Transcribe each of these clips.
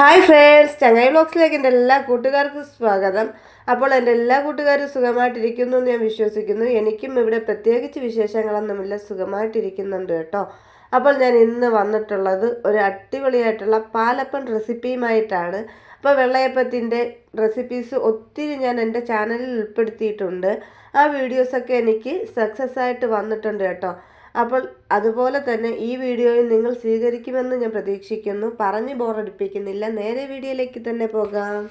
Hi friends ചങ്ങായി ബ്ലോഗ്സിലേക്ക് എന്റെ എല്ലാ കൂട്ടുകാർക്കും സ്വാഗതം. അപ്പോൾ എന്റെ എല്ലാ കൂട്ടുകാരും സുഖമായിട്ടിരിക്കുന്നു എന്ന് ഞാൻ വിശ്വസിക്കുന്നു. എനിക്കും ഇവിടെ പ്രത്യേകിച്ച് വിശേഷങ്ങളൊന്നുമില്ല സുഖമായിട്ടിരിക്കുന്നുണ്ട് കേട്ടോ. അപ്പോൾ ഞാൻ ഇന്ന് വന്നിട്ടുള്ളത് ഒരു അടിപൊളിയായിട്ടുള്ള പാലപ്പൻ റെസിപ്പിയുമായിട്ടാണ്. അപ്പോൾ വെള്ളയപ്പത്തിന്റെ റെസിപ്പീസ് ഒത്തിരി ഞാൻ എന്റെ ചാനലിൽ ഉൾപ്പെടുത്തിയിട്ടുണ്ട്. ആ വീഡിയോസൊക്കെ എനിക്ക് സക്സസ് ആയിട്ട് വന്നിട്ടുണ്ട് കേട്ടോ. അപ്പോൾ അതുപോലെ തന്നെ ഈ വീഡിയോയിൽ നിങ്ങൾ സ്വീകരിക്കുമെന്ന് ഞാൻ പ്രതീക്ഷിക്കുന്നു. പറഞ്ഞ് ബോറടിപ്പിക്കുന്നില്ല. നേരെ വീഡിയോയിലേക്ക് തന്നെ പോകാം.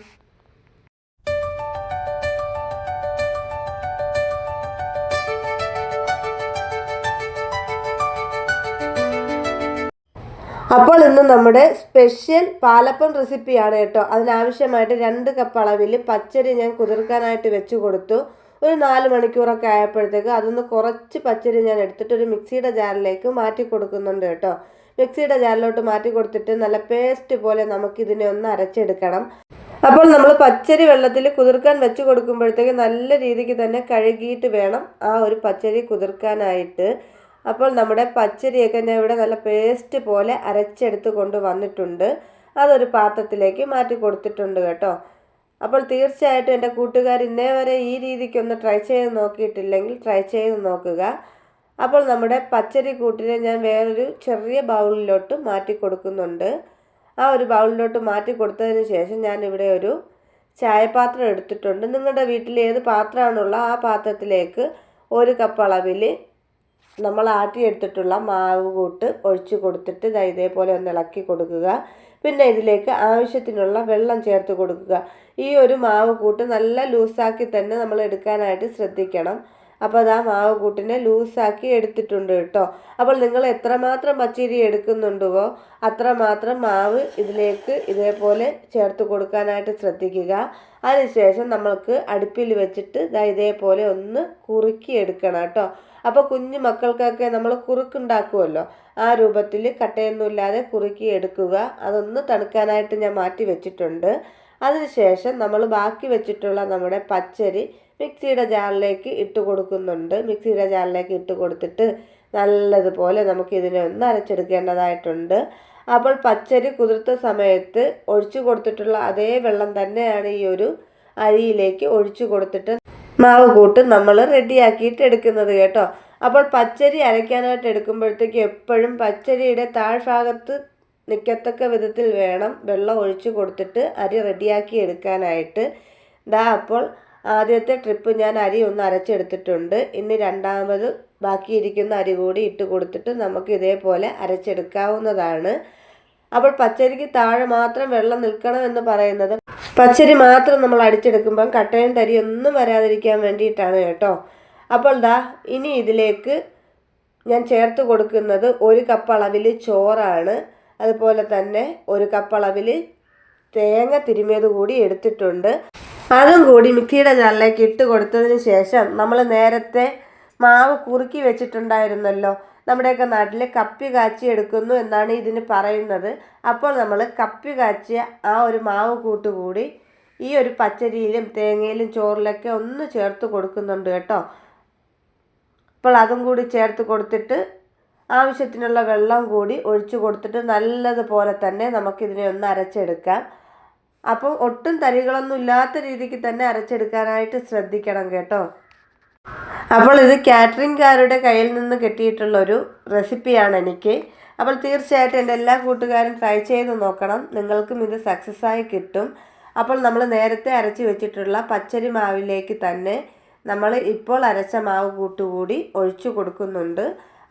അപ്പോൾ ഇന്ന് നമ്മുടെ സ്പെഷ്യൽ പാലപ്പം റെസിപ്പിയാണ് കേട്ടോ. അതിനാവശ്യമായിട്ട് രണ്ട് കപ്പ് അളവിൽ പച്ചരി ഞാൻ കുതിർക്കാനായിട്ട് വെച്ച് കൊടുത്തു. ഒരു നാല് മണിക്കൂറൊക്കെ ആയപ്പോഴത്തേക്ക് അതൊന്ന് കുറച്ച് പച്ചരി ഞാൻ എടുത്തിട്ട് ഒരു മിക്സിയുടെ ജാറിലേക്ക് മാറ്റി കൊടുക്കുന്നുണ്ട് കേട്ടോ. മിക്സിയുടെ ജാറിലോട്ട് മാറ്റി കൊടുത്തിട്ട് നല്ല പേസ്റ്റ് പോലെ നമുക്കിതിനെ ഒന്ന് അരച്ചെടുക്കണം. അപ്പോൾ നമ്മൾ പച്ചരി വെള്ളത്തിൽ കുതിർക്കാൻ വെച്ച് കൊടുക്കുമ്പോഴത്തേക്ക് നല്ല രീതിക്ക് തന്നെ കഴുകിയിട്ട് വേണം ആ ഒരു പച്ചരി കുതിർക്കാനായിട്ട്. അപ്പോൾ നമ്മുടെ പച്ചരിയൊക്കെ ഞാൻ ഇവിടെ നല്ല പേസ്റ്റ് പോലെ അരച്ചെടുത്ത് കൊണ്ട് വന്നിട്ടുണ്ട്. അതൊരു പാത്രത്തിലേക്ക് മാറ്റി കൊടുത്തിട്ടുണ്ട് കേട്ടോ. അപ്പോൾ തീർച്ചയായിട്ടും എന്റെ കൂട്ടുകാർ ഇന്നേ വരെ ഈ രീതിക്കൊന്ന് ട്രൈ ചെയ്ത് നോക്കിയിട്ടില്ലെങ്കിൽ ട്രൈ ചെയ്ത് നോക്കുക. അപ്പോൾ നമ്മുടെ പച്ചരി കൂട്ടിനെ ഞാൻ വേറൊരു ചെറിയ ബൗളിലോട്ട് മാറ്റി കൊടുക്കുന്നുണ്ട്. ആ ഒരു ബൗളിലോട്ട് മാറ്റി കൊടുത്തതിന് ശേഷം ഞാൻ ഇവിടെ ഒരു ചായപാത്രം എടുത്തിട്ടുണ്ട്. നിങ്ങളുടെ വീട്ടിൽ ഏത് പാത്രമാണുള്ള ആ പാത്രത്തിലേക്ക് ഒരു കപ്പ് അളവിൽ നമ്മൾ ആട്ടിയെടുത്തിട്ടുള്ള മാവ് കൂട്ട് ഒഴിച്ചു കൊടുത്തിട്ട് ഇതാ ഇതേപോലെ ഒന്ന് ഇളക്കി കൊടുക്കുക. പിന്നെ ഇതിലേക്ക് ആവശ്യത്തിനുള്ള വെള്ളം ചേർത്ത് കൊടുക്കുക. ഈ ഒരു മാവ് കൂട്ട് നല്ല ലൂസാക്കി തന്നെ നമ്മൾ എടുക്കാനായിട്ട് ശ്രദ്ധിക്കണം. അപ്പോൾ അത് ആ മാവ് കൂട്ടിനെ ലൂസാക്കി എടുത്തിട്ടുണ്ട് കേട്ടോ. അപ്പോൾ നിങ്ങൾ എത്രമാത്രം പച്ചരി എടുക്കുന്നുണ്ടോ അത്രമാത്രം മാവ് ഇതിലേക്ക് ഇതേപോലെ ചേർത്ത് കൊടുക്കാനായിട്ട് ശ്രദ്ധിക്കുക. അതിനുശേഷം നമ്മൾക്ക് അടുപ്പിൽ വെച്ചിട്ട് ദാ ഇതേപോലെ ഒന്ന് കുറുക്കി എടുക്കണം കേട്ടോ. അപ്പോൾ കുഞ്ഞു മക്കൾക്കൊക്കെ നമ്മൾ കുറുക്കുണ്ടാക്കുമല്ലോ. ആ രൂപത്തിൽ കട്ടയൊന്നുമില്ലാതെ കുറുക്കി എടുക്കുക. അതൊന്ന് തണുക്കാനായിട്ട് ഞാൻ മാറ്റി വെച്ചിട്ടുണ്ട്. അതിനുശേഷം നമ്മൾ ബാക്കി വെച്ചിട്ടുള്ള നമ്മുടെ പച്ചരി മിക്സിയുടെ ജാറിലേക്ക് ഇട്ട് കൊടുക്കുന്നുണ്ട്. മിക്സിയുടെ ജാറിലേക്ക് ഇട്ട് കൊടുത്തിട്ട് നല്ലതുപോലെ നമുക്കിതിനെ ഒന്ന് അരച്ചെടുക്കേണ്ടതായിട്ടുണ്ട്. അപ്പോൾ പച്ചരി കുതിർത്ത സമയത്ത് ഒഴിച്ചു കൊടുത്തിട്ടുള്ള അതേ വെള്ളം തന്നെയാണ് ഈ ഒരു അരിയിലേക്ക് ഒഴിച്ചു കൊടുത്തിട്ട് മാവ് കൂട്ട് നമ്മൾ റെഡിയാക്കിയിട്ട് എടുക്കുന്നത് കേട്ടോ. അപ്പോൾ പച്ചരി അരയ്ക്കാനായിട്ട് എടുക്കുമ്പോഴത്തേക്ക് എപ്പോഴും പച്ചരിയുടെ താഴ്ഭാഗത്ത് നിൽക്കത്തക്ക വിധത്തിൽ വേണം വെള്ളം ഒഴിച്ചു കൊടുത്തിട്ട് അരി റെഡിയാക്കി എടുക്കാനായിട്ട്. ദാ അപ്പോൾ ആദ്യത്തെ ട്രിപ്പ് ഞാൻ അരി ഒന്ന് അരച്ചെടുത്തിട്ടുണ്ട്. ഇനി രണ്ടാമത് ബാക്കിയിരിക്കുന്ന അരി കൂടി ഇട്ട് കൊടുത്തിട്ട് നമുക്ക് ഇതേപോലെ അരച്ചെടുക്കാവുന്നതാണ്. അപ്പോൾ പച്ചരിക്ക് താഴെ മാത്രം വെള്ളം നിൽക്കണം എന്ന് പറയുന്നത്. പച്ചരി മാത്രം നമ്മൾ അടിച്ചെടുക്കുമ്പം കട്ടയും ഒന്നും വരാതിരിക്കാൻ വേണ്ടിയിട്ടാണ് കേട്ടോ. അപ്പോൾ ദാ ഇനി ഇതിലേക്ക് ഞാൻ ചേർത്ത് കൊടുക്കുന്നത് ഒരു കപ്പ് അളവിൽ ചോറാണ്. അതുപോലെ തന്നെ ഒരു കപ്പ് അളവിൽ തേങ്ങ തിരുമിയത് കൂടി എടുത്തിട്ടുണ്ട്. അതും കൂടി മിക്സിയുടെ ജാറിലേക്ക് ഇട്ട് കൊടുത്തതിന് ശേഷം നമ്മൾ നേരത്തെ മാവ് കുറുക്കി വെച്ചിട്ടുണ്ടായിരുന്നല്ലോ. നമ്മുടെയൊക്കെ നാട്ടിൽ കപ്പി കാച്ചി എടുക്കുന്നു എന്നാണ് ഇതിന് പറയുന്നത്. അപ്പോൾ നമ്മൾ കപ്പി കാച്ചിയ ആ ഒരു മാവ് കൂട്ടുകൂടി ഈ ഒരു പച്ചരിയിലും തേങ്ങയിലും ചോറിലൊക്കെ ഒന്ന് ചേർത്ത് കൊടുക്കുന്നുണ്ട് കേട്ടോ. അപ്പോൾ അതും കൂടി ചേർത്ത് കൊടുത്തിട്ട് ആവശ്യത്തിനുള്ള വെള്ളം കൂടി ഒഴിച്ചു കൊടുത്തിട്ട് നല്ലതുപോലെ തന്നെ നമുക്കിതിനെ ഒന്ന് അരച്ചെടുക്കാം. അപ്പോൾ ഒട്ടും തരികളൊന്നും ഇല്ലാത്ത രീതിക്ക് തന്നെ അരച്ചെടുക്കാനായിട്ട് ശ്രദ്ധിക്കണം കേട്ടോ. അപ്പോൾ ഇത് കാറ്ററിംഗുകാരുടെ കയ്യിൽ നിന്ന് കിട്ടിയിട്ടുള്ള ഒരു റെസിപ്പിയാണ് എനിക്ക്. അപ്പോൾ തീർച്ചയായിട്ടും എന്റെ എല്ലാ കൂട്ടുകാരും ട്രൈ ചെയ്ത് നോക്കണം. നിങ്ങൾക്കും ഇത് സക്സസ് ആയി കിട്ടും. അപ്പോൾ നമ്മൾ നേരത്തെ അരച്ച് വെച്ചിട്ടുള്ള പച്ചരി മാവിലേക്ക് തന്നെ നമ്മൾ ഇപ്പോൾ അരച്ച മാവ് കൂട്ടുകൂടി ഒഴിച്ചു കൊടുക്കുന്നുണ്ട്.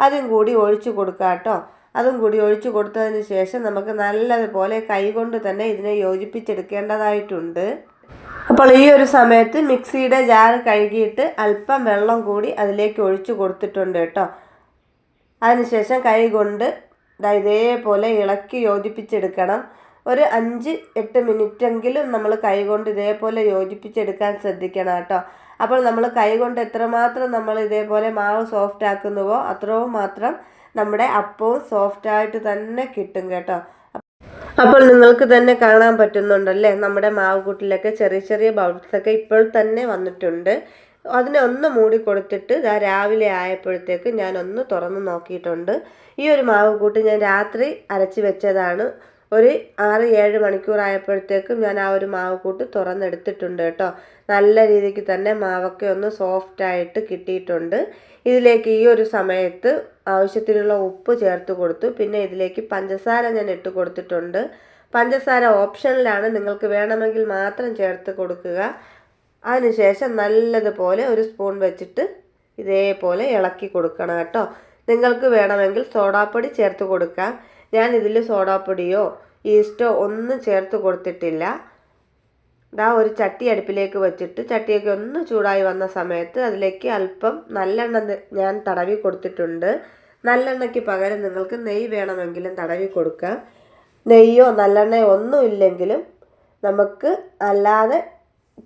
അതും കൂടി ഒഴിച്ചു കൊടുക്കാം കേട്ടോ. അതും കൂടി ഒഴിച്ചു കൊടുത്തതിന് ശേഷം നമുക്ക് നല്ലതുപോലെ കൈകൊണ്ട് തന്നെ ഇതിനെ യോജിപ്പിച്ചെടുക്കേണ്ടതായിട്ടുണ്ട്. അപ്പോൾ ഈ ഒരു സമയത്ത് മിക്സിയുടെ ജാർ കഴുകിയിട്ട് അല്പം വെള്ളം കൂടി അതിലേക്ക് ഒഴിച്ചു കൊടുത്തിട്ടുണ്ട് കേട്ടോ. അതിനുശേഷം കൈ കൊണ്ട് ഇതേപോലെ ഇളക്കി യോജിപ്പിച്ചെടുക്കണം. ഒരു അഞ്ച് എട്ട് മിനിറ്റെങ്കിലും നമ്മൾ കൈകൊണ്ട് ഇതേപോലെ യോജിപ്പിച്ചെടുക്കാൻ ശ്രദ്ധിക്കണം കേട്ടോ. അപ്പോൾ നമ്മൾ കൈകൊണ്ട് എത്രമാത്രം നമ്മൾ ഇതേപോലെ മാവ് സോഫ്റ്റ് ആക്കുന്നുവോ അത്രയും മാത്രം നമ്മുടെ അപ്പവും സോഫ്റ്റായിട്ട് തന്നെ കിട്ടും കേട്ടോ. അപ്പോൾ നിങ്ങൾക്ക് തന്നെ കാണാൻ പറ്റുന്നുണ്ടല്ലേ? നമ്മുടെ മാവ് കൂട്ടിലൊക്കെ ചെറിയ ചെറിയ ബൗൾസൊക്കെ ഇപ്പോൾ തന്നെ വന്നിട്ടുണ്ട്. അതിനെ ഒന്ന് മൂടി കൊടുത്തിട്ട് ഇതാ രാവിലെ ആയപ്പോഴത്തേക്ക് ഞാൻ ഒന്ന് തുറന്ന് നോക്കിയിട്ടുണ്ട്. ഈ ഒരു മാവ് കൂട്ടി ഞാൻ രാത്രി അരച്ച് വെച്ചതാണ്. ഒരു ആറ് ഏഴ് മണിക്കൂറായപ്പോഴത്തേക്കും ഞാൻ ആ ഒരു മാവ് കൂട്ട് തുറന്നെടുത്തിട്ടുണ്ട് കേട്ടോ. നല്ല രീതിക്ക് തന്നെ മാവൊക്കെ ഒന്ന് സോഫ്റ്റായിട്ട് കിട്ടിയിട്ടുണ്ട്. ഇതിലേക്ക് ഈ ഒരു സമയത്ത് ആവശ്യത്തിനുള്ള ഉപ്പ് ചേർത്ത് കൊടുത്തു. പിന്നെ ഇതിലേക്ക് പഞ്ചസാര ഞാൻ ഇട്ട് കൊടുത്തിട്ടുണ്ട്. പഞ്ചസാര ഓപ്ഷനിലാണ്. നിങ്ങൾക്ക് വേണമെങ്കിൽ മാത്രം ചേർത്ത് കൊടുക്കുക. അതിനുശേഷം നല്ലതുപോലെ ഒരു സ്പൂൺ വെച്ചിട്ട് ഇതേപോലെ ഇളക്കി കൊടുക്കണം കേട്ടോ. നിങ്ങൾക്ക് വേണമെങ്കിൽ സോഡാപ്പൊടി ചേർത്ത് കൊടുക്കാം. ഞാൻ ഇതിൽ സോഡാപ്പൊടിയോ ഈസ്റ്റോ ഒന്നും ചേർത്ത് കൊടുത്തിട്ടില്ല. ഇതാ ഒരു ചട്ടി അടുപ്പിലേക്ക് വെച്ചിട്ട് ചട്ടിയൊക്കെ ഒന്ന് ചൂടായി വന്ന സമയത്ത് അതിലേക്ക് അല്പം നല്ലെണ്ണ ഞാൻ തടവി കൊടുത്തിട്ടുണ്ട്. നല്ലെണ്ണയ്ക്ക് പകരം നിങ്ങൾക്ക് നെയ്യ് വേണമെങ്കിലും തടവി കൊടുക്കാം. നെയ്യോ നല്ലെണ്ണയോ ഒന്നും ഇല്ലെങ്കിലും നമുക്ക് അല്ലാതെ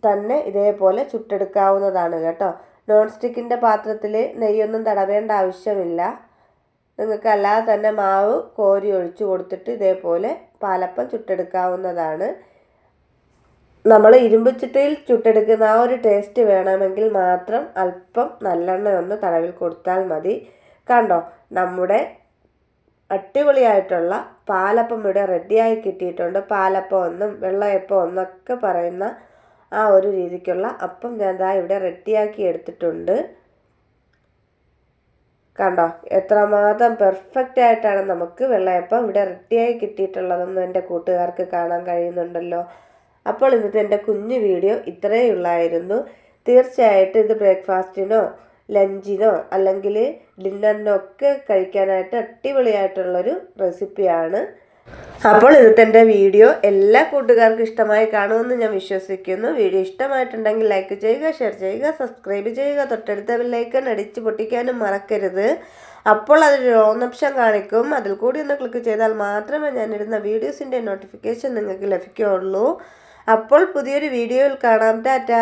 തന്നെ ഇതേപോലെ ചുട്ടെടുക്കാവുന്നതാണ് കേട്ടോ. നോൺ സ്റ്റിക്കിന്റെ പാത്രത്തിൽ നെയ്യൊന്നും തടവേണ്ട ആവശ്യമില്ല. നിങ്ങൾക്ക് അല്ലാതെ തന്നെ മാവ് കോരി ഒഴിച്ചു കൊടുത്തിട്ട് ഇതേപോലെ പാലപ്പം ചുട്ടെടുക്കാവുന്നതാണ്. നമ്മൾ ഇരുമ്പ് ചിട്ടയിൽ ചുട്ടെടുക്കുന്ന ആ ഒരു ടേസ്റ്റ് വേണമെങ്കിൽ മാത്രം അല്പം നല്ലെണ്ണ ഒന്ന് തടവിൽ കൊടുത്താൽ മതി. കണ്ടോ? നമ്മുടെ അടിപൊളിയായിട്ടുള്ള പാലപ്പം ഇവിടെ റെഡിയായി കിട്ടിയിട്ടുണ്ട്. പാലപ്പം ഒന്നും വെള്ളയപ്പം ഒന്നൊക്കെ പറയുന്ന ആ ഒരു രീതിക്കുള്ള അപ്പം ഞാൻ ദാ ഇവിടെ റെഡിയാക്കി എടുത്തിട്ടുണ്ട്. കണ്ടോ എത്രമാത്രം പെർഫെക്റ്റ് ആയിട്ടാണ് നമുക്ക് വെള്ളയപ്പം ഇവിടെ റെഡിയായി കിട്ടിയിട്ടുള്ളതെന്ന് എന്റെ കൂട്ടുകാർക്ക് കാണാൻ കഴിയുന്നുണ്ടല്ലോ. അപ്പോൾ ഇന്നത്തെ എന്റെ കുഞ്ഞു വീഡിയോ ഇത്രയേ ഉള്ളായിരുന്നു. തീർച്ചയായിട്ടും ഇത് ബ്രേക്ക്ഫാസ്റ്റിനോ ലഞ്ചിനോ അല്ലെങ്കിൽ ഡിന്നറിനോ ഒക്കെ കഴിക്കാനായിട്ട് അടിപൊളിയായിട്ടുള്ളൊരു റെസിപ്പിയാണ് അപ്പോൾ ഇന്നത്തെ എന്റെ വീഡിയോ എല്ലാ കൂട്ടുകാർക്കും ഇഷ്ടമായി കാണുമെന്ന് ഞാൻ വിശ്വസിക്കുന്നു. വീഡിയോ ഇഷ്ടമായിട്ടുണ്ടെങ്കിൽ ലൈക്ക് ചെയ്യുക ഷെയർ ചെയ്യുക സബ്സ്ക്രൈബ് ചെയ്യുക തൊട്ടടുത്ത ലൈക്ക് അടിച്ച് പൊട്ടിക്കാനും മറക്കരുത്. അപ്പോൾ അതൊരു ഓൺ ഓപ്ഷൻ കാണിക്കും. അതിൽ കൂടി ഒന്ന് ക്ലിക്ക് ചെയ്താൽ മാത്രമേ ഞാനിടുന്ന വീഡിയോസിന്റെ നോട്ടിഫിക്കേഷൻ നിങ്ങൾക്ക് ലഭിക്കുകയുള്ളൂ. അപ്പോൾ പുതിയൊരു വീഡിയോയിൽ കാണാം. ടാറ്റ.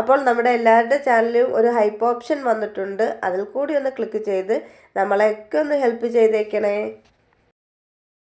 അപ്പോൾ നമ്മുടെ എല്ലാവരുടെ ചാനലിലും ഒരു ഹൈപ്പ് ഓപ്ഷൻ വന്നിട്ടുണ്ട്. അതിൽ കൂടി ഒന്ന് ക്ലിക്ക് ചെയ്ത് നമ്മളെയൊക്കെ ഒന്ന് ഹെൽപ്പ് ചെയ്തേക്കണേ.